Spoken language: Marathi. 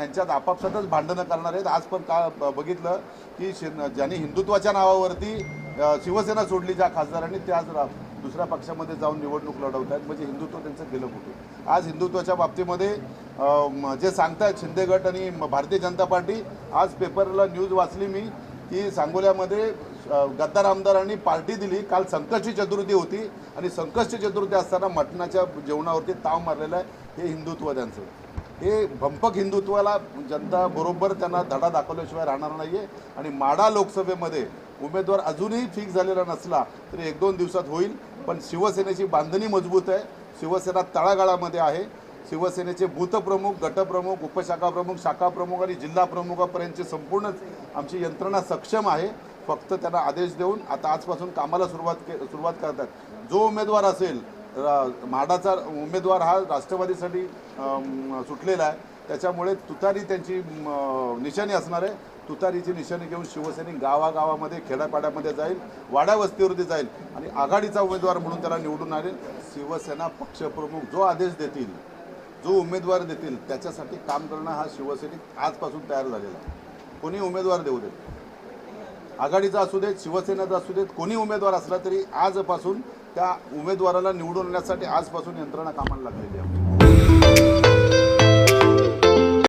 ह्यांच्यात आपापसातच भांडणं करणार आहेत. आज पण का ब- बघितलं की शि ज्यांनी हिंदुत्वाच्या नावावरती शिवसेना सोडली ज्या खासदारांनी त्याच दुसऱ्या पक्षामध्ये जाऊन निवडणूक लढवत आहेत. म्हणजे हिंदुत्व त्यांचं गेलं कुठे आज हिंदुत्वाच्या बाबतीमध्ये जे सांगतायत शिंदे गट आणि म- भारतीय जनता पार्टी आज पेपरला न्यूज वाचली मी की सांगोल्यामध्ये गद्दार आमदारांनी पार्टी दिली. काल संकष्टी चतुर्थी होती आणि संकष्टी चतुर्थी असताना मटणाच्या जेवणावरती ताव मारलेला आहे. हे हिंदुत्व त्यांचं. हे भंपक हिंदुत्वाला जनता बरोबर त्यांना धडा दाखवल्याशिवाय राहणार नाही आहे आणि माडा लोकसभेमध्ये उमेदवार अजूनही फिक्स झालेला नसला तरी एक दोन दिवसात होईल. पण शिवसेनेची बांधणी मजबूत आहे. शिवसेना तळागाळामध्ये आहे. शिवसेनेचे बूथप्रमुख गटप्रमुख उपशाखाप्रमुख शाखाप्रमुख आणि जिल्हा प्रमुखापर्यंतची आमची यंत्रणा सक्षम आहे. फक्त त्यांना आदेश देऊन आता आजपासून कामाला सुरुवात के सुरुवात करतात. जो उमेदवार असेल रा- म्हाडाचा उमेदवार हा राष्ट्रवादीसाठी सुटलेला आहे. त्याच्यामुळे तुतारी त्यांची निशाणी असणार आहे. तुतारीची निशाणी घेऊन शिवसैनिक गावागावामध्ये खेड्यापाड्यामध्ये जाईल वाड्या वस्तीवरती जाईल आणि आघाडीचा उमेदवार म्हणून त्याला निवडून आणेल. शिवसेना पक्षप्रमुख जो आदेश देतील जो उमेदवार देतील त्याच्यासाठी काम करणं हा शिवसैनिक आजपासून तयार झालेला आहे. कोणी उमेदवार देऊ देत आघाडीचा असू देत शिवसेनेचा असू देत कोणी उमेदवार असला तरी आजपासून त्या उमेदवाराला निवडून आणण्यासाठी आजपासून यंत्रणा कामाला लागलेली आहे.